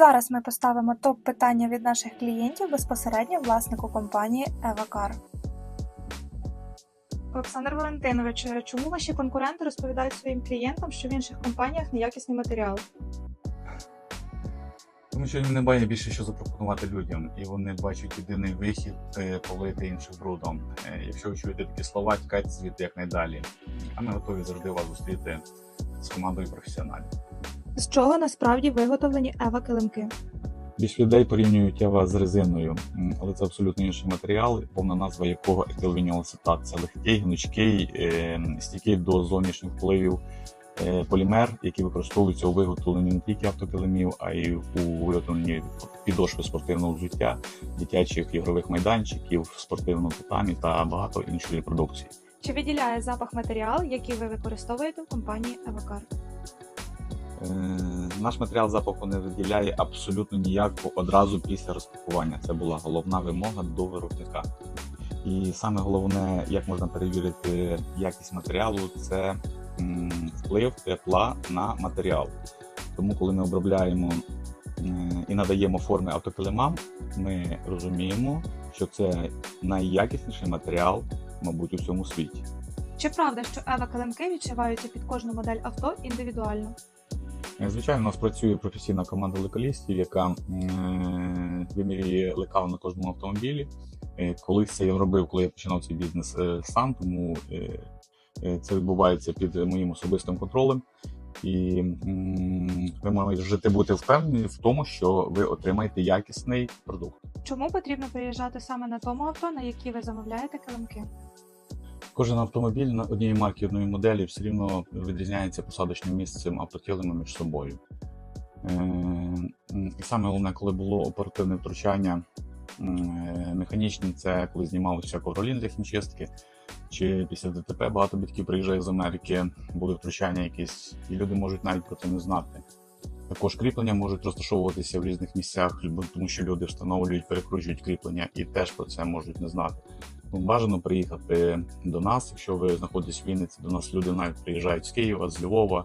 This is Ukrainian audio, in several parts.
Зараз ми поставимо топ питання від наших клієнтів безпосередньо власнику компанії Евакар. Олександр Валентинович, чому ваші конкуренти розповідають своїм клієнтам, що в інших компаніях неякісний матеріал? Тому що не має більше що запропонувати людям, і вони бачать єдиний вихід е, полити інших брудом. Е, Якщо ви чуєте такі слова, тікайте звідти якнайдалі. А ми готові завжди вас зустріти з командою професіоналів. З чого насправді виготовлені Ева килимки? Більш людей порівнюють Ева з резиною, але це абсолютно інший матеріал, повна назва якого етилвінілацетат. Це легкий, гнучкий, е, стійкий до зовнішніх впливів е, полімер, який використовується у виготовленні не тільки автокилимів, а й у виготовленні підошви спортивного взуття, дитячих ігрових майданчиків, спортивного татамі та багато іншої продукції. Чи виділяє запах матеріал, який ви використовуєте в компанії Евакар? Е, Наш матеріал запаху не виділяє абсолютно ніяко одразу після розпакування. Це була головна вимога до виробника. І саме головне, як можна перевірити якість матеріалу, це вплив тепла на матеріал. Тому, коли ми обробляємо і надаємо форми автокилимам, ми розуміємо, що це найякісніший матеріал, мабуть, у всьому світі. Чи правда, що Ева килимки відшиваються під кожну модель авто індивідуально? Е, Звичайно, у нас працює професійна команда лекалістів, яка м, вимірює лекал на кожному автомобілі. Е, Колись це я робив, коли я починав цей бізнес е, сам, тому е, е, це відбувається під моїм особистим контролем. І ви можете бути впевнені в тому, що ви отримаєте якісний продукт. Чому потрібно приїжджати саме на тому авто, на які ви замовляєте килимки? Кожен автомобіль на одній марки одної моделі все рівно відрізняється посадочним місцем автокилими між собою. Е, І саме головне, коли було оперативне втручання е, механічні, це коли знімалося ковролін для хімчистки, чи після ДТП багато батьків приїжджає з Америки, були втручання якісь, і люди можуть навіть про це не знати. Також кріплення можуть розташовуватися в різних місцях, тому що люди встановлюють, перекручують кріплення і теж про це можуть не знати. Бажано приїхати до нас, якщо ви знаходитесь в Вінниці, до нас люди навіть приїжджають з Києва, з Львова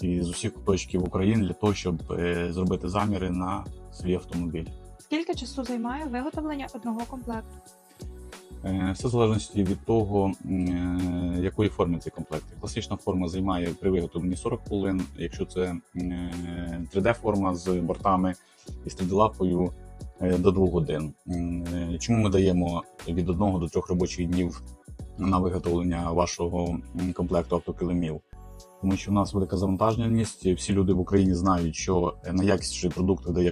і з усіх куточків України для того, щоб е, зробити заміри на свій автомобіль. Скільки часу займає виготовлення одного комплекту? Е, Все в залежності від того, е, якої форми цей комплект. Класична форма займає при виготовленні 40 хвилин. Якщо це 3D-форма з бортами і з 3D-лапою е, до 2 годин. Е, Чому ми даємо від 1 до 3 робочих днів на виготовлення вашого комплекту автокилимів? Тому що в нас велика завантаженість. Всі люди в Україні знають, що найякісніший продукт видає